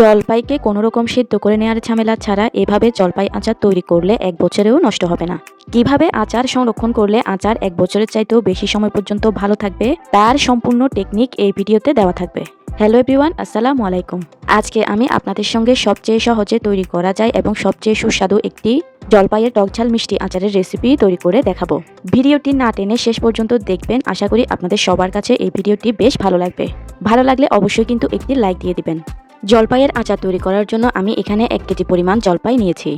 জলপাইকে কোনো রকম সিদ্ধ করে নেওয়ার ঝামেলা ছাড়া এভাবে জলপাই আচার তৈরি করলে এক বছরেও নষ্ট হবে না। কীভাবে আচার সংরক্ষণ করলে আচার এক বছরের চাইতেও বেশি সময় পর্যন্ত ভালো থাকবে, তার সম্পূর্ণ টেকনিক এই ভিডিওতে দেওয়া থাকবে। হ্যালো এভরিওয়ান আসসালামু আলাইকুম। আজকে আমি আপনাদের সঙ্গে সবচেয়ে সহজে তৈরি করা যায় এবং সবচেয়ে সুস্বাদু একটি জলপাইয়ের টকঝাল মিষ্টি আচারের রেসিপি তৈরি করে দেখাবো। ভিডিওটি না টেনে শেষ পর্যন্ত দেখবেন। আশা করি আপনাদের সবার কাছে এই ভিডিওটি বেশ ভালো লাগবে। ভালো লাগলে অবশ্যই কিন্তু একটি লাইক দিয়ে দিবেন। জলপাইয়ের আচার তৈরি করার জন্য আমি এখানে এক কেজি পরিমাণ জলপাই নিয়েছি।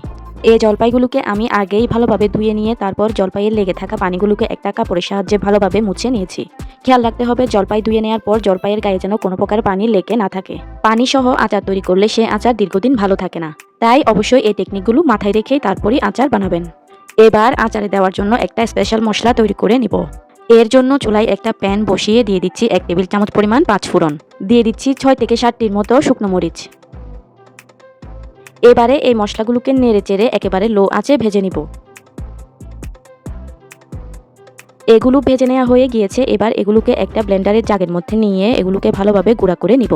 এই জলপাইগুলোকে আমি আগেই ভালোভাবে ধুয়ে নিয়ে তারপর জলপাইয়ের লেগে থাকা পানিগুলোকে একটা কাপড়ের সাহায্যে ভালোভাবে মুছে নিয়েছি। খেয়াল রাখতে হবে, জলপাই ধুয়ে নেওয়ার পর জলপাইয়ের গায়ে যেন কোনো প্রকার পানি লেগে না থাকে। পানি সহ আচার তৈরি করলে সে আচার দীর্ঘদিন ভালো থাকে না। তাই অবশ্যই এই টেকনিকগুলো মাথায় রেখেই তারপরই আচার বানাবেন। এবার আচারে দেওয়ার জন্য একটা স্পেশাল মশলা তৈরি করে নিব। এর জন্য চুলায় একটা প্যান বসিয়ে দিয়ে দিচ্ছি এক টেবিল চামচ পরিমাণ পাঁচ ফোড়ন দিয়ে দিচ্ছি ছয় থেকে সাতটির মতো শুকনো মরিচ। এবারে এই মশলাগুলোকে নেড়ে চেড়ে একেবারে লো আঁচে ভেজে নিব। এগুলো ভেজে নেওয়া হয়ে গিয়েছে, এবার এগুলোকে একটা ব্লেন্ডারের জাগের মধ্যে নিয়ে এগুলোকে ভালোভাবে গুঁড়া করে নিব।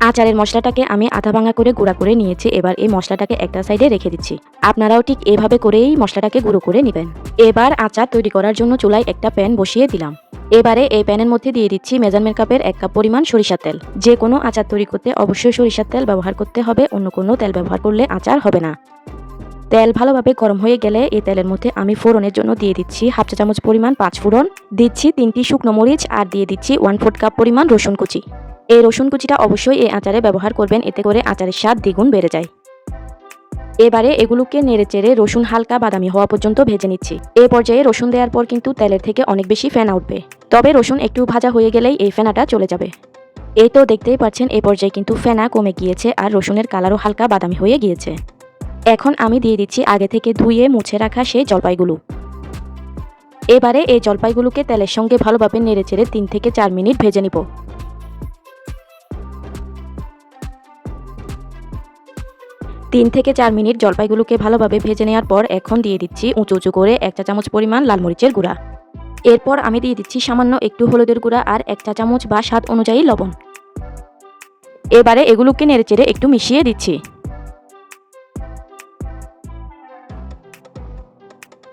আচারের মশলাটাকে আমি আধা ভাঙা করে গুঁড়া করে নিয়েছি, এবার এই মশলাটাকে একটা সাইডে রেখে দিচ্ছি। আপনারাও ঠিক এভাবে করেই মশলাটাকে গুঁড়ো করে নেবেন। এবার আচার তৈরি করার জন্য চুলায় একটা প্যান বসিয়ে দিলাম। এবারে এই প্যানের মধ্যে দিয়ে দিচ্ছি মেজারমেন্ট কাপের এক কাপ পরিমাণ সরিষার তেল। যে কোনো আচার তৈরি করতে অবশ্যই সরিষার তেল ব্যবহার করতে হবে, অন্য কোনো তেল ব্যবহার করলে আচার হবে না। তেল ভালোভাবে গরম হয়ে গেলে এই তেলের মধ্যে আমি ফোড়নের জন্য দিয়ে দিচ্ছি হাফ চা চামচ পরিমাণ পাঁচ ফোড়ন, দিচ্ছি তিনটি শুকনো মরিচ আর দিয়ে দিচ্ছি ওয়ান ফোর্থ কাপ পরিমাণ রসুন কুচি। এই রসুন কুচিটা অবশ্যই এই আচারে ব্যবহার করবেন, এতে করে আচারের স্বাদ দ্বিগুণ বেড়ে যায়। এবারে এগুলোকে নেড়ে চেড়ে রসুন হালকা বাদামি হওয়া পর্যন্ত ভেজে নিচ্ছি। এ পর্যায়ে রসুন দেওয়ার পর কিন্তু তেলের থেকে অনেক বেশি ফেনা উঠবে। তবে রসুন একটু ভাজা হয়ে গেলেই এই ফেনাটা চলে যাবে। এই তো দেখতেই পাচ্ছেন এই পর্যায়ে কিন্তু ফেনা কমে গিয়েছে আর রসুনের কালারও হালকা বাদামি হয়ে গিয়েছে। এখন আমি দিয়ে দিচ্ছি আগে থেকে ধুয়ে মুছে রাখা সেই জলপাইগুলো। এবারে এই জলপাইগুলোকে তেলের সঙ্গে ভালোভাবে নেড়ে চেড়ে তিন থেকে চার মিনিট ভেজে নিব। তিন থেকে চার মিনিট জলপাইগুলোকে ভালোভাবে ভেজে নেওয়ার পর এখন দিয়ে দিচ্ছি উঁচু উঁচু করে এক চা চামচ পরিমাণ লাল মরিচের গুঁড়া। এরপর আমি দিয়ে দিচ্ছি সামান্য একটু হলুদের গুঁড়া আর এক চা চামচ বা স্বাদ অনুযায়ী লবণ। এবারে এগুলোকে নেড়েচেড়ে একটু মিশিয়ে দিচ্ছি।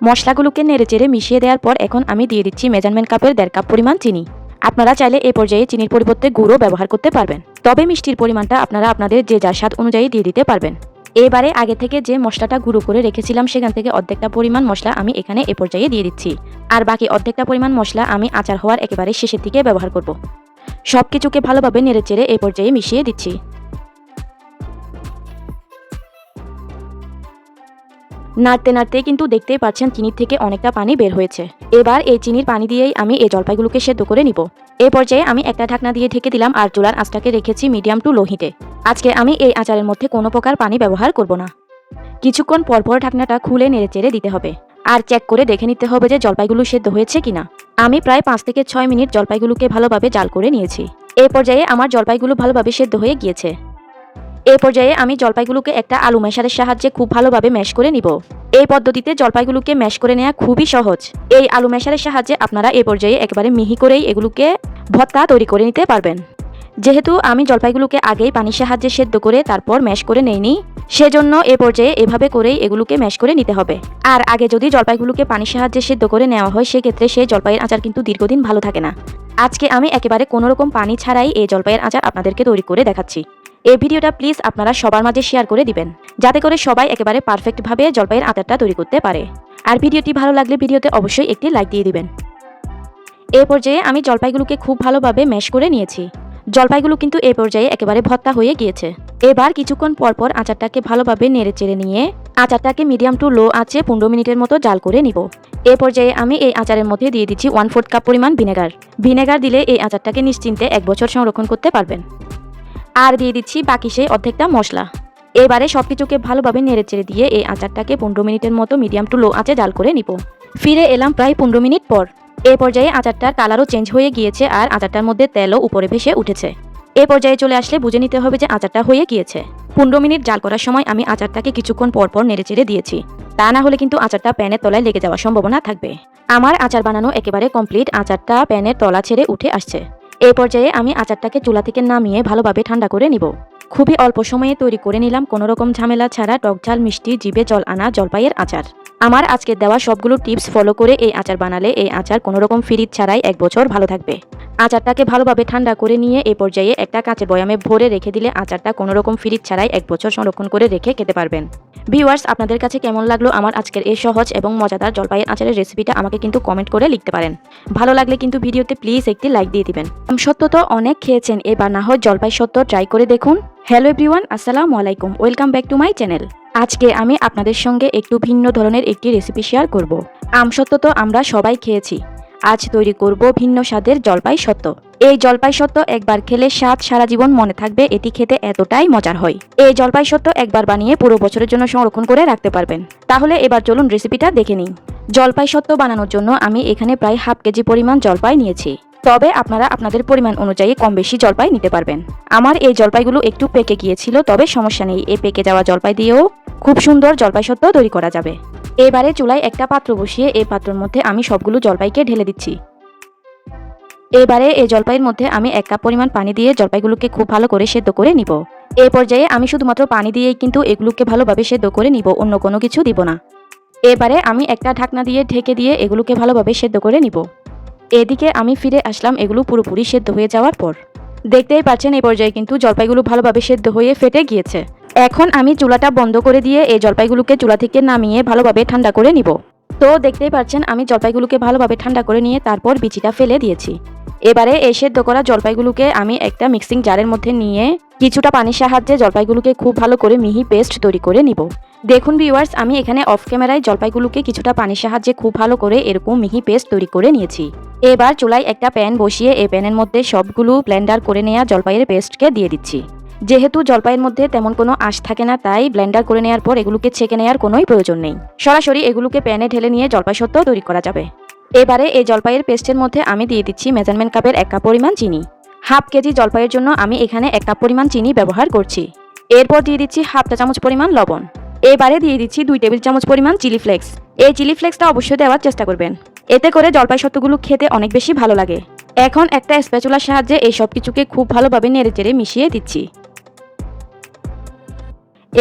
মশলাগুলোকে নেড়েচেড়ে মিশিয়ে দেওয়ার পর এখন আমি দিয়ে দিচ্ছি মেজারমেন্ট কাপের দেড় কাপ পরিমাণ চিনি। আপনারা চাইলে এ পর্যায়ে চিনির পরিবর্তে গুঁড়ো ব্যবহার করতে পারবেন। তবে মিষ্টির পরিমাণটা আপনারা আপনাদের যে যার স্বাদ অনুযায়ী দিয়ে দিতে পারবেন। এবারে আগে থেকে যে মশলাটা গুঁড়ো করে রেখেছিলাম সেখান থেকে অর্ধেকটা পরিমাণ মশলা আমি এখানে এ পর্যায়ে দিয়ে দিচ্ছি। আর বাকি অর্ধেকটা পরিমাণ মশলা আমি আচার হওয়ার একেবারে শেষের দিকে ব্যবহার করব। সব কিছুকে ভালোভাবে নেড়েচেড়ে এ পর্যায়ে মিশিয়ে দিচ্ছি। নাড়তে নাড়তে কিন্তু দেখতেই পাচ্ছেন চিনির থেকে অনেকটা পানি বের হয়েছে। এবার এই চিনির পানি দিয়েই আমি এই জলপাইগুলোকে সেদ্ধ করে নিব। এই পর্যায়ে আমি একটা ঢাকনা দিয়ে ঢেকে দিলাম আর চুলার আঁচটাকে রেখেছি মিডিয়াম টু লোহিতে। আজকে আমি এই আচারের মধ্যে কোনো প্রকার পানি ব্যবহার করব না। কিছুক্ষণ পরপর ঢাকনাটা খুলে নেড়ে চেড়ে দিতে হবে। আর চেক করে দেখে নিতে হবে যে জলপাইগুলো সেদ্ধ হয়েছে কিনা। আমি প্রায় পাঁচ থেকে ছয় মিনিট জলপাইগুলোকে ভালোভাবে জাল করে নিয়েছি। এই পর্যায়ে আমার জলপাইগুলো ভালোভাবে সেদ্ধ হয়ে গিয়েছে। এই পর্যায়ে আমি জলপাইগুলোকে একটা আলু মেশারের সাহায্যে খুব ভালোভাবে ম্যাশ করে নিব। এই পদ্ধতিতে জলপাইগুলোকে ম্যাশ করে নেওয়া খুবই সহজ। এই আলু মেশারের সাহায্যে আপনারা এই পর্যায়ে একেবারে মিহি করেই এগুলোকে ভর্তা তৈরি করে নিতে পারবেন। যেহেতু আমি জলপাইগুলোকে আগেই পানির সাহায্যে সেদ্ধ করে তারপর ম্যাশ করে নেইনি, সেজন্য এ পর্যায়ে এভাবে করেই এগুলোকে ম্যাশ করে নিতে হবে। আর আগে যদি জলপাইগুলোকে পানির সাহায্যে সেদ্ধ করে নেওয়া হয়, সেক্ষেত্রে সেই জলপাইয়ের আচার কিন্তু দীর্ঘদিন ভালো থাকে না। আজকে আমি একেবারে কোনো রকম পানি ছাড়াই এই জলপাইয়ের আচার আপনাদেরকে তৈরি করে দেখাচ্ছি। এই ভিডিওটা প্লিজ আপনারা সবার মাঝে শেয়ার করে দিবেন, যাতে করে সবাই একেবারে পারফেক্টভাবে জলপাইয়ের আচারটা তৈরি করতে পারে। আর ভিডিওটি ভালো লাগলে ভিডিওতে অবশ্যই একটি লাইক দিয়ে দিবেন। এই পর্যায়ে আমি জলপাইগুলোকে খুব ভালোভাবে ম্যাশ করে নিয়েছি। জলপাইগুলো কিন্তু এ পর্যায়ে একেবারে ভত্তা হয়ে গিয়েছে। এবার কিছুক্ষণ পরপর আচারটাকে ভালোভাবে নেড়ে চেড়ে নিয়ে আচারটাকে মিডিয়াম টু লো আছে পনেরো মিনিটের মতো জাল করে নিব। এ পর্যায়ে আমি এই আচারের মধ্যে দিয়ে দিচ্ছি ওয়ান ফোর্থ কাপ পরিমাণ ভিনেগার ভিনেগার দিলে এই আচারটাকে নিশ্চিন্তে এক বছর সংরক্ষণ করতে পারবেন। আর দিয়ে দিচ্ছি বাকি সেই অর্ধেকটা মশলা। এবারে সব কিছুকে ভালোভাবে নেড়ে চেড়ে দিয়ে এই আচারটাকে পনেরো মিনিটের মতো মিডিয়াম টু লো আঁচে জাল করে নিব। ফিরে এলাম প্রায় পনেরো মিনিট পর। এ পর্যায়ে আচারটার কালারও চেঞ্জ হয়ে গিয়েছে আর আচারটার মধ্যে তেলও উপরে ভেসে উঠেছে। এ পর্যায়ে চলে আসলে বুঝে নিতে হবে যে আচারটা হয়ে গিয়েছে। পনেরো মিনিট জাল করার সময় আমি আচারটাকে কিছুক্ষণ পর পর নেড়ে চেড়ে দিয়েছি। তা না হলে কিন্তু আচারটা প্যানের তলায় লেগে যাওয়ার সম্ভাবনা থাকবে। আমার আচার বানানো একেবারে কমপ্লিট আচারটা প্যানের তলা ছেড়ে উঠে আসছে। এই পর্যায়ে আমি আচারটাকে চুলা থেকে নামিয়ে ভালোভাবে ঠান্ডা করে নিব। খুবই অল্প সময়ে তৈরি করে নিলাম কোনো রকম ঝামেলা ছাড়া টক ঝাল, মিষ্টি, জিভে জল আনা জলপাইয়ের আচার। আমার আজকে দেওয়া সবগুলো টিপস ফলো করে এই আচার বানালে এই আচার কোনো রকম ফিরিজ ছাড়াই এক বছর ভালো থাকবে। আচারটাকে ভালোভাবে ঠান্ডা করে নিয়ে এ পর্যায়ে একটা কাঁচের বয়ামে ভরে রেখে দিলে আচারটা কোনো রকম ফ্রিজ ছাড়াই এক বছর সংরক্ষণ করে রেখে খেতে পারবেন। ভিউয়ার্স আপনাদের কাছে কেমন লাগল আমার আজকের এই সহজ এবং মজাদার জলপাইয়ের আচারের রেসিপিটা আমাকে কিন্তু কমেন্ট করে লিখতে পারেন। ভালো লাগলে কিন্তু ভিডিওতে প্লিজ একটি লাইক দিয়ে দিবেন। সত্য তো অনেক খেয়েছেন, এবার না হয় জলপাই সত্য ট্রাই করে দেখুন। হ্যালো এভরিওয়ান আসসালামু আলাইকুম welcome back to my channel আজকে আমি আপনাদের সঙ্গে একটু ভিন্ন ধরনের একটি রেসিপি শেয়ার করব। আমসত্ত্ব তো আমরা সবাই খেয়েছি। আজ তৈরি করব ভিন্ন স্বাদের জলপাই সত্ত্ব এই জলপাই সত্ত্ব একবার খেলে স্বাদ সারা জীবন মনে থাকবে, এটি খেতে এতটাই মজার হয়। এই জলপাই সত্ত্ব একবার বানিয়ে পুরো বছরের জন্য সংরক্ষণ করে রাখতে পারবেন। তাহলে এবার চলুন রেসিপিটা দেখে নিই। জলপাই সত্ত্ব বানানোর জন্য আমি এখানে প্রায় হাফ কেজি পরিমাণ জলপাই নিয়েছি। তবে আপনারা আপনাদের পরিমাণ অনুযায়ী কম বেশি জলপাই নিতে পারবেন। আমার এই জলপাইগুলো একটু পেকে গিয়েছিল, তবে সমস্যা নেই। এই পেকে যাওয়া জলপাই দিয়েও খুব সুন্দর জলপাই সত্ত্ব তৈরি করা যাবে। এবারে চুলায় একটা পাত্র বসিয়ে এই পাত্রের মধ্যে আমি সবগুলো জলপাইকে ঢেলে দিচ্ছি। এবারে এই জলপাইয়ের মধ্যে আমি এক কাপ পরিমাণ পানি দিয়ে জলপাইগুলোকে খুব ভালো করে সেদ্ধ করে নিব। এই পর্যায়ে আমি শুধুমাত্র পানি দিয়েই কিন্তু এগুলোকে ভালোভাবে সেদ্ধ করে নিব, অন্য কোনো কিছু দিব না। এবারে আমি একটা ঢাকনা দিয়ে ঢেকে দিয়ে এগুলোকে ভালোভাবে সেদ্ধ করে নিব। এদিকে আমি ফিরে আসলাম এগুলো পুরোপুরি সেদ্ধ হয়ে যাওয়ার পর। দেখতেই পাচ্ছেন এই পর্যায়ে কিন্তু জলপাইগুলো ভালোভাবে সেদ্ধ হয়ে ফেটে গিয়েছে। এখন আমি চুলাটা বন্ধ করে দিয়ে এই জলপাইগুলোকে চুলা থেকে নামিয়ে ভালোভাবে ঠান্ডা করে নিব। তো দেখতেই পাচ্ছেন আমি জলপাইগুলোকে ভালোভাবে ঠান্ডা করে নিয়ে তারপর বিচিটা ফেলে দিয়েছি। এবারে এই সেদ্ধ করা জলপাইগুলোকে আমি একটা মিক্সিং জারের মধ্যে নিয়ে কিছুটা পানির সাহায্যে জলপাইগুলোকে খুব ভালো করে মিহি পেস্ট তৈরি করে নিব। দেখুন ভিউয়ার্স, আমি এখানে অফ ক্যামেরায় জলপাইগুলোকে কিছুটা পানির সাহায্যে খুব ভালো করে এরকম মিহি পেস্ট তৈরি করে নিয়েছি। এবার চুলায় একটা প্যান বসিয়ে এই প্যানের মধ্যে সবগুলো ব্লেন্ডার করে নেওয়া জলপাইয়ের পেস্টকে দিয়ে দিচ্ছি। যেহেতু জলপাইয়ের মধ্যে তেমন কোনো আশ থাকে না, তাই ব্লেন্ডার করে নেওয়ার পর এগুলোকে ছেঁকে নেওয়ার কোনোই প্রয়োজন নেই। সরাসরি এগুলোকে প্যানে ঢেলে নিয়ে জলপাই সত্ত্ব তৈরি করা যাবে। এবারে এই জলপাইয়ের পেস্টের মধ্যে আমি দিয়ে দিচ্ছি মেজারমেন্ট কাপের এক কাপ পরিমাণ চিনি। হাফ কেজি জলপাইয়ের জন্য আমি এখানে এক কাপ পরিমাণ চিনি ব্যবহার করছি। এরপর দিয়ে দিচ্ছি হাফ চা চামচ পরিমাণ লবণ। এবারে দিয়ে দিচ্ছি দুই টেবিল চামচ পরিমাণ চিলি ফ্লেক্স। এই চিলি ফ্লেক্সটা অবশ্যই দেওয়ার চেষ্টা করবেন। এতে করে জলপাই সত্ত্বগুলো খেতে অনেক বেশি ভালো লাগে। এখন একটা স্প্যাচুলার সাহায্যে এই সব কিছুকে খুব ভালোভাবে নেড়ে চেড়ে মিশিয়ে দিচ্ছি।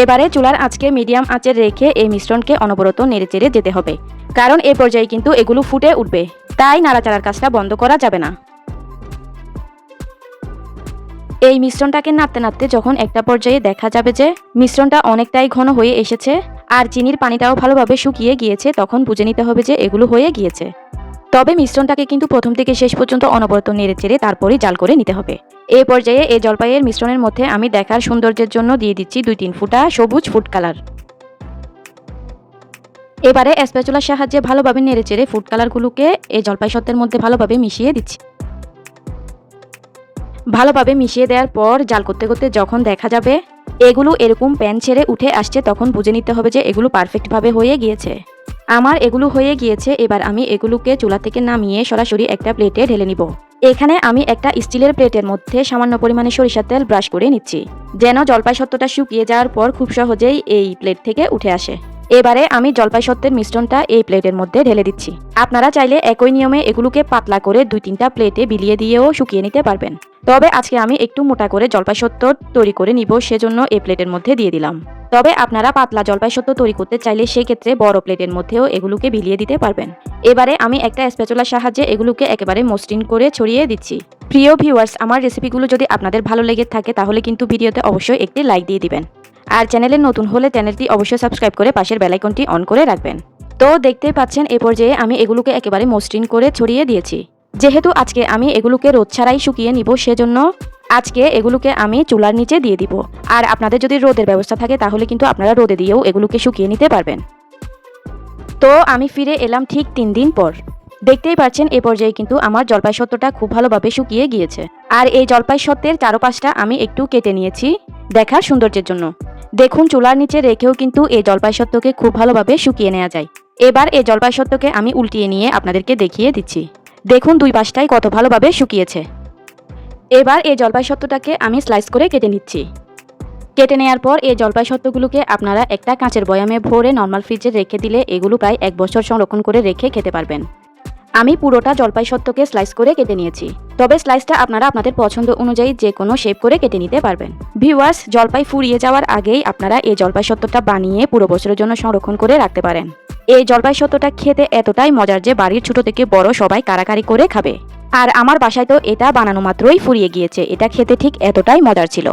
এবারে চুলার আঁচকে মিডিয়াম আঁচে রেখে এই মিশ্রণকে অনবরত নেড়েচেড়ে যেতে হবে। কারণ এ পর্যায়ে কিন্তু এগুলো ফুটে উঠবে। তাই নাড়াচাড়ার কাজটা বন্ধ করা যাবে না। এই মিশ্রণটাকে নাড়তে নাড়তে যখন একটা পর্যায়ে দেখা যাবে যে মিশ্রণটা অনেকটাই ঘন হয়ে এসেছে, আর চিনির পানিটাও ভালোভাবে শুকিয়ে গিয়েছে, তখন বুঝে নিতে হবে যে এগুলো হয়ে গিয়েছে। তবে মিশ্রণটাকে কিন্তু প্রথম থেকে শেষ পর্যন্ত অনবরত নেড়ে চেড়ে তারপরেই জাল করে নিতে হবে। এই পর্যায়ে এই জলপাইয়ের মিশ্রণের মধ্যে আমি দেখার সৌন্দর্যের জন্য দিয়ে দিচ্ছি দুই তিন ফুটা সবুজ ফুড কালার। এবারে স্প্যাচুলার সাহায্যে ভালোভাবে নেড়ে চেড়ে ফুড কালারগুলোকে এই জলপাই সত্যের মধ্যে ভালোভাবে মিশিয়ে দিচ্ছি। ভালোভাবে মিশিয়ে দেওয়ার পর জাল করতে করতে যখন দেখা যাবে, এগুলো এরকম প্যান ছেড়ে উঠে আসছে তখন বুঝে নিতে হবে যে এগুলো পারফেক্টভাবে হয়ে গিয়েছে। আমার এগুলো হয়ে গিয়েছে, এবার আমি এগুলোকে চুলা থেকে নামিয়ে সরাসরি একটা প্লেটে ঢেলে নিব। এখানে আমি একটা স্টিলের প্লেটের মধ্যে সামান্য পরিমাণে সরিষার তেল ব্রাশ করে নিচ্ছি, যেন জলপাই সত্যটা শুকিয়ে যাওয়ার পর খুব সহজেই এই প্লেট থেকে উঠে আসে। এবারে আমি জলপাই সত্ত্বের মিশ্রণটা এই প্লেটের মধ্যে ঢেলে দিচ্ছি। আপনারা চাইলে একই নিয়মে এগুলোকে পাতলা করে দুই তিনটা প্লেটে বিলিয়ে দিয়েও শুকিয়ে নিতে পারবেন। তবে আজকে আমি একটু মোটা করে জলপাই সত্ত্ব তৈরি করে নিব, সেজন্য এই প্লেটের মধ্যে দিয়ে দিলাম। তবে আপনারা পাতলা জলপাই সত্ত্ব তৈরি করতে চাইলে সেই ক্ষেত্রে বড় প্লেটের মধ্যেও এগুলোকে বিলিয়ে দিতে পারবেন। এবারে আমি একটা স্প্যাচুলার সাহায্যে এগুলোকে একেবারে মসৃণ করে ছড়িয়ে দিচ্ছি। প্রিয় ভিউয়ার্স, আমার রেসিপিগুলো যদি আপনাদের ভালো লেগে থাকে, তাহলে কিন্তু ভিডিওতে অবশ্যই একটি লাইক দিয়ে দিবেন। আর চ্যানেলে নতুন হলে চ্যানেলটি অবশ্যই সাবস্ক্রাইব করে পাশের বেলাইকনটি অন করে রাখবেন। তো দেখতে পাচ্ছেন, এ পর্যায়ে আমি এগুলোকে একেবারে মসৃণ করে ছড়িয়ে দিয়েছি। যেহেতু আজকে আমি এগুলোকে রোদ ছাড়াই শুকিয়ে নিব, সেজন্য আজকে এগুলোকে আমি চুলার নিচে দিয়ে দিব। আর আপনাদের যদি রোদের ব্যবস্থা থাকে, তাহলে কিন্তু আপনারা রোদে দিয়েও এগুলোকে শুকিয়ে নিতে পারবেন। তো আমি ফিরে এলাম ঠিক তিন দিন পর। দেখতেই পাচ্ছেন, এ পর্যায়ে কিন্তু আমার জলপাই সত্যটা খুব ভালোভাবে শুকিয়ে গিয়েছে। আর এই জলপাই সত্যের চারপাশটা আমি একটু কেটে নিয়েছি দেখার সৌন্দর্যের জন্য। দেখুন, চুলার নিচে রেখেও কিন্তু এই জলপাই সত্যকে খুব ভালোভাবে শুকিয়ে নেওয়া যায়। এবার এই জলপাই সত্যকে আমি উল্টিয়ে নিয়ে আপনাদেরকে দেখিয়ে দিচ্ছি। দেখুন, দুই পাশটাই কত ভালোভাবে শুকিয়েছে। এবার এই জলপাই সত্ত্বটাকে আমি স্লাইস করে কেটে নিচ্ছি। কেটে নেওয়ার পর এই জলপাই সত্ত্বগুলোকে আপনারা একটা কাঁচের বয়ামে ভরে নর্মাল ফ্রিজে রেখে দিলে এগুলো প্রায় এক বছর সংরক্ষণ করে রেখে খেতে পারবেন। আমি পুরোটা জলপাই সত্ত্বকে স্লাইস করে কেটে নিয়েছি। তবে স্লাইসটা আপনারা আপনাদের পছন্দ অনুযায়ী যে কোনো শেপ করে কেটে নিতে পারবেন। ভিউয়ার্স জলপাই ফুরিয়ে যাওয়ার আগেই আপনারা এই জলপাই সত্ত্বটা বানিয়ে পুরো বছরের জন্য সংরক্ষণ করে রাখতে পারেন। এই জলপাই সত্ত্বটা খেতে এতটাই মজার যে বাড়ির ছোট থেকে বড় সবাই কারাকারি করে খাবে। আর আমার বাসায় তো এটা বানানো মাত্রই ফুরিয়ে গিয়েছে, এটা খেতে ঠিক এতটাই মজার ছিল।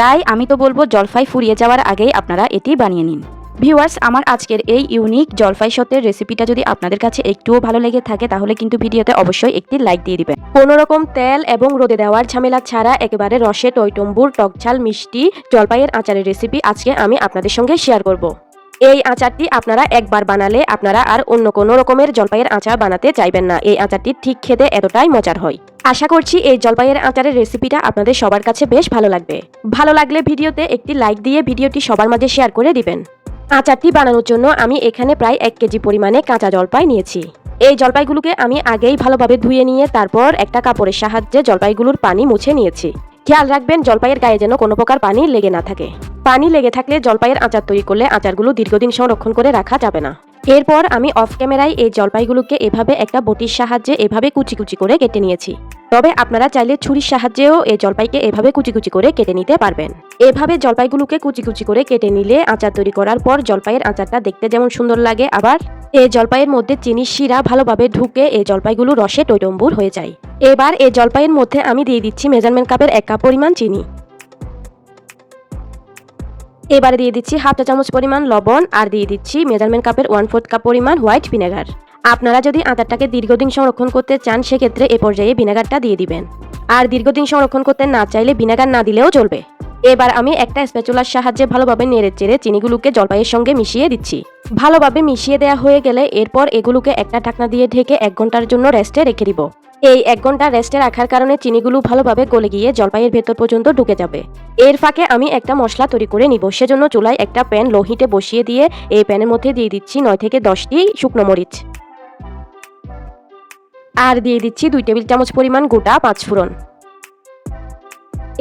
তাই আমি তো বলব জলফাই ফুরিয়ে যাওয়ার আগেই আপনারা এটি বানিয়ে নিন। ভিউয়ার্স, আমার আজকের এই ইউনিক জলফাই সত্যের রেসিপিটা যদি আপনাদের কাছে একটুও ভালো লেগে থাকে, তাহলে কিন্তু ভিডিওতে অবশ্যই একটি লাইক দিয়ে দিবেন। কোনো রকম তেল এবং রোদে দেওয়ার ঝামেলা ছাড়া একেবারে রসে টইটম্বুর টকঝাল মিষ্টি জলপাইয়ের আচারের রেসিপি আজকে আমি আপনাদের সঙ্গে শেয়ার করব। এই আচারটি আপনারা একবার বানালে আপনারা আর অন্য কোনো রকমের জলপাইয়ের আচার বানাতে চাইবেন না। এই আচারটি ঠিক খেতে এতটাই মজার হয়। আশা করছি এই জলপাইয়ের আচারের রেসিপিটা আপনাদের সবার কাছে বেশ ভালো লাগবে। ভালো লাগলে ভিডিওতে একটি লাইক দিয়ে ভিডিওটি সবার মাঝে শেয়ার করে দিবেন। আচারটি বানানোর জন্য আমি এখানে প্রায় এক কেজি পরিমাণে কাঁচা জলপাই নিয়েছি। এই জলপাইগুলোকে আমি আগেই ভালোভাবে ধুয়ে নিয়ে তারপর একটা কাপড়ের সাহায্যে জলপাইগুলোর পানি মুছে নিয়েছি। খেয়াল রাখবেন, জলপাইয়ের গায়ে যেন কোনো প্রকার পানি লেগে না থাকে। পানি লেগে থাকলে জলপাইয়ের আচার তৈরি করলে আচারগুলো দীর্ঘদিন সংরক্ষণ করে রাখা যাবে না। এরপর আমি অফ ক্যামেরায় এই জলপাইগুলোকে এভাবে একটা বটির সাহায্যে এভাবে কুচি কুচি করে কেটে নিয়েছি। তবে আপনারা চাইলে ছুরির সাহায্যেও এই জলপাইকে এভাবে কুচি কুচি করে কেটে নিতে পারবেন। এভাবে জলপাইগুলোকে কুচি কুচি করে কেটে নিলে আচার তৈরি করার পর জলপাইয়ের আচারটা দেখতে যেমন সুন্দর লাগে, আবার এই জলপাইয়ের মধ্যে চিনির শিরা ভালোভাবে ঢুকে এই জলপাইগুলো রসে টৈটম্বুর হয়ে যায়। এবার এই জলপাইয়ের মধ্যে আমি দিয়ে দিচ্ছি মেজারমেন্ট কাপের এক কাপ পরিমাণ চিনি। এবারে দিয়ে দিচ্ছি হাফ চা চামচ পরিমাণ লবণ আর দিয়ে দিচ্ছি মেজারমেন্ট কাপের ওয়ান ফোর্থ কাপ পরিমাণ হোয়াইট ভিনেগার। আপনারা যদি আটাটাকে দীর্ঘদিন সংরক্ষণ করতে চান, সেক্ষেত্রে এ পর্যায়ে ভিনেগারটা দিয়ে দিবেন। আর দীর্ঘদিন সংরক্ষণ করতে না চাইলে ভিনেগার না দিলেও চলবে। এবার আমি একটা স্প্যাচুলার সাহায্যে ভালোভাবে নেড়ে চেড়ে চিনিগুলোকে জলপাইয়ের সঙ্গে মিশিয়ে দিচ্ছি। ভালোভাবে মিশিয়ে দেওয়া হয়ে গেলে এরপর এগুলোকে একটা ঢাকনা দিয়ে ঢেকে এক ঘণ্টার জন্য রেস্টে রেখে দিব। এই এক ঘণ্টা রেস্টে রাখার কারণে চিনিগুলো ভালোভাবে গলে গিয়ে জলপাইয়ের ভেতর পর্যন্ত ঢুকে যাবে। এর ফাঁকে আমি একটা মশলা তৈরি করে নিব। সেজন্য চুলায় একটা প্যান লোহিতে বসিয়ে দিয়ে এই প্যানের মধ্যে দিয়ে দিচ্ছি নয় থেকে দশটি শুকনো মরিচ। আর দিয়ে দিচ্ছি দুই টেবিল চামচ পরিমাণ গোটা পাঁচফোড়ন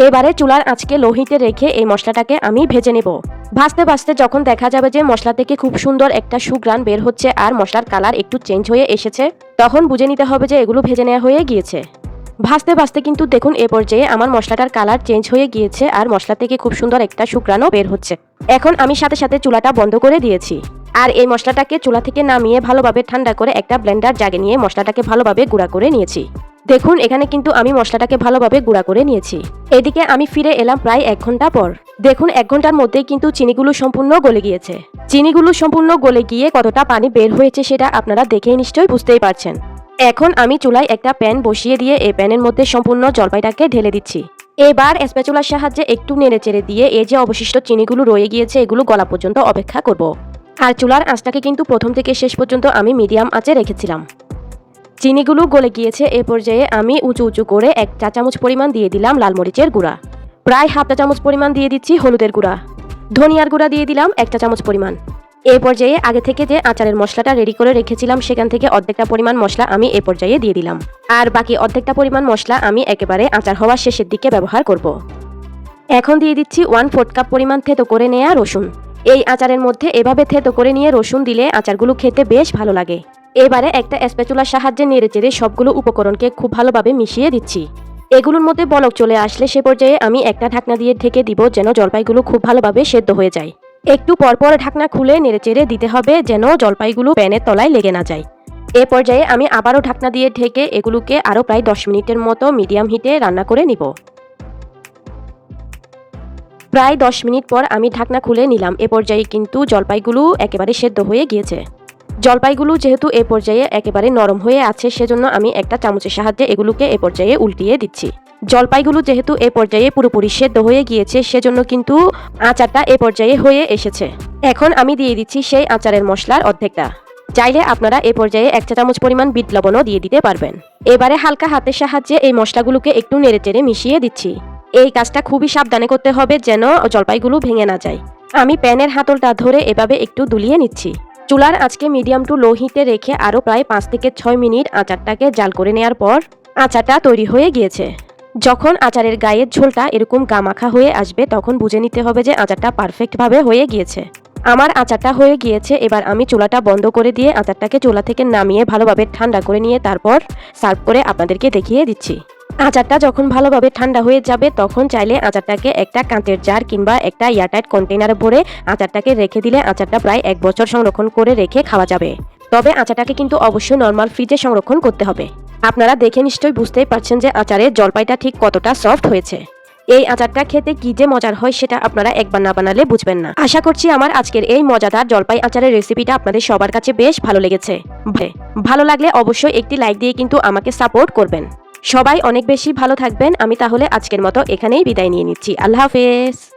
এবারে চুলার আঁচকে লোহিতে রেখে এই মশলাটাকে আমি ভেজে নেব। ভাজতে ভাজতে যখন দেখা যাবে যে মশলা থেকে খুব সুন্দর একটা সুগ্রান বের হচ্ছে আর মশলার কালার একটু চেঞ্জ হয়ে এসেছে, তখন বুঝে নিতে হবে যে এগুলো ভেজে নেওয়া হয়ে গিয়েছে। ভাজতে ভাজতে কিন্তু দেখুন এ পর্যায়ে আমার মশলাটার কালার চেঞ্জ হয়ে গিয়েছে আর মশলা থেকে খুব সুন্দর একটা শুকরানো বের হচ্ছে। এখন আমি সাথে সাথে চুলাটা বন্ধ করে দিয়েছি। আর এই মশলাটাকে চুলা থেকে নামিয়ে ভালোভাবে ঠান্ডা করে একটা ব্লেন্ডার জাগে নিয়ে মশলাটাকে ভালোভাবে গুঁড়া করে নিয়েছি। দেখুন, এখানে কিন্তু আমি মশলাটাকে ভালোভাবে গুঁড়া করে নিয়েছি। এদিকে আমি ফিরে এলাম প্রায় এক ঘণ্টা পর। দেখুন, এক ঘণ্টার মধ্যেই কিন্তু চিনিগুলো সম্পূর্ণ গলে গিয়েছে। চিনিগুলো সম্পূর্ণ গলে গিয়ে কতটা পানি বের হয়েছে সেটা আপনারা দেখেই নিশ্চয়ই বুঝতেই পারছেন। এখন আমি চুলায় একটা প্যান বসিয়ে দিয়ে এই প্যানের মধ্যে সম্পূর্ণ জলপাইটাকে ঢেলে দিচ্ছি। এবার স্প্যাচুলার সাহায্যে একটু নেড়ে চেড়ে দিয়ে এই যে অবশিষ্ট চিনিগুলো রয়ে গিয়েছে, এগুলো গলা পর্যন্ত অপেক্ষা করব। আর চুলার আঁচটাকে কিন্তু প্রথম থেকে শেষ পর্যন্ত আমি মিডিয়াম আঁচে রেখেছিলাম। চিনিগুলো গলে গিয়েছে এ পর্যায়ে আমি উঁচু উঁচু করে এক চা চামচ পরিমাণ দিয়ে দিলাম লাল মরিচের গুঁড়া। প্রায় হাফ চা চামচ পরিমাণ দিয়ে দিচ্ছি হলুদের গুঁড়া। ধনিয়ার গুঁড়া দিয়ে দিলাম এক চা চামচ পরিমাণ। এই পর্যায়ে আগে থেকে যে আচারের মশলাটা রেডি করে রেখেছিলাম সেখান থেকে অর্ধেকটা পরিমাণ মশলা আমি এ পর্যায়ে দিয়ে দিলাম। আর বাকি অর্ধেকটা পরিমাণ মশলা আমি একেবারে আচার হওয়ার শেষের দিকে ব্যবহার করব। এখন দিয়ে দিচ্ছি ওয়ান ফোর্থ কাপ পরিমাণ থেতো করে নেওয়া রসুন। এই আচারের মধ্যে এভাবে থেতো করে নিয়ে রসুন দিলে আচারগুলো খেতে বেশ ভালো লাগে। এবারে একটা স্প্যাচুলার সাহায্যে নেড়ে চেড়ে সবগুলো উপকরণকে খুব ভালোভাবে মিশিয়ে দিচ্ছি। এগুলোর মধ্যে বলক চলে আসলে সে পর্যায়ে আমি একটা ঢাকনা দিয়ে ঢেকে দিব যেন জলপাইগুলো খুব ভালোভাবে সেদ্ধ হয়ে যায়। একটু পরপর ঢাকনা খুলে নেড়ে চেড়ে দিতে হবে যেন জলপাইগুলো প্যানের তলায় লেগে না যায়। এ পর্যায়ে আমি আবারও ঢাকনা দিয়ে ঢেকে এগুলোকে আরও প্রায় দশ মিনিটের মতো মিডিয়াম হিটে রান্না করে নিব। প্রায় দশ মিনিট পর আমি ঢাকনা খুলে নিলাম। এ পর্যায়ে কিন্তু জলপাইগুলো একেবারে সেদ্ধ হয়ে গিয়েছে। জলপাইগুলো যেহেতু এ পর্যায়ে একেবারে নরম হয়ে আছে, সেজন্য আমি একটা চামচের সাহায্যে এগুলোকে এ পর্যায়ে উল্টিয়ে দিচ্ছি। জলপাইগুলো যেহেতু এ পর্যায়ে পুরোপুরি সেদ্ধ হয়ে গিয়েছে, সেজন্য কিন্তু আচারটা এ পর্যায়ে হয়ে এসেছে। এখন আমি দিয়ে দিচ্ছি সেই আচারের মশলার অর্ধেকটা। চাইলে আপনারা এ পর্যায়ে এক চা চামচ পরিমাণ বিট লবণও দিয়ে দিতে পারবেন। এবারে হালকা হাতের সাহায্যে এই মশলাগুলোকে একটু নেড়ে চেড়ে মিশিয়ে দিচ্ছি। এই কাজটা খুবই সাবধানে করতে হবে যেন জলপাইগুলো ভেঙে না যায়। আমি প্যানের হাতলটা ধরে এভাবে একটু দুলিয়ে নিচ্ছি। চুলার আজকে মিডিয়াম টু লো হিটে রেখে আরও প্রায় পাঁচ থেকে ছয় মিনিট আচারটাকে জাল করে নেওয়ার পর আচারটা তৈরি হয়ে গিয়েছে। যখন আচারের গায়ের ঝোলটা এরকম গামাখা হয়ে আসবে, তখন বুঝে নিতে হবে যে আচারটা পারফেক্টভাবে হয়ে গিয়েছে। আমার আচারটা হয়ে গিয়েছে, এবার আমি চুলাটা বন্ধ করে দিয়ে আচারটাকে চুলা থেকে নামিয়ে ভালোভাবে ঠান্ডা করে নিয়ে তারপর সার্ভ করে আপনাদেরকে দেখিয়ে দিচ্ছি। আচারটা যখন ভালোভাবে ঠান্ডা হয়ে যাবে, তখন চাইলে আচারটাকে একটা কাঁচের জার কিংবা একটা এয়ারটাইট কন্টেনারে ভরে আচারটাকে রেখে দিলে আচারটা প্রায় এক বছর সংরক্ষণ করে রেখে খাওয়া যাবে। তবে আচারটাকে কিন্তু অবশ্যই নর্মাল ফ্রিজে সংরক্ষণ করতে হবে। আপনারা দেখে নিশ্চয়ই বুঝতেই পারছেন যে আচারের জলপাইটা ঠিক কতটা সফট হয়েছে। এই আচারটা খেতে কি যে মজার হয় সেটা আপনারা একবার না বানালে বুঝবেন না। আশা করছি আমার আজকের এই মজাদার জলপাই আচারের রেসিপিটা আপনাদের সবার কাছে বেশ ভালো লেগেছে। ভালো লাগলে অবশ্যই একটি লাইক দিয়ে কিন্তু আমাকে সাপোর্ট করবেন। সবাই অনেক বেশি ভালো থাকবেন। আমি তাহলে আজকের মতো এখানেই বিদায় নিয়ে নিচ্ছি। আল্লাহ হাফেজ।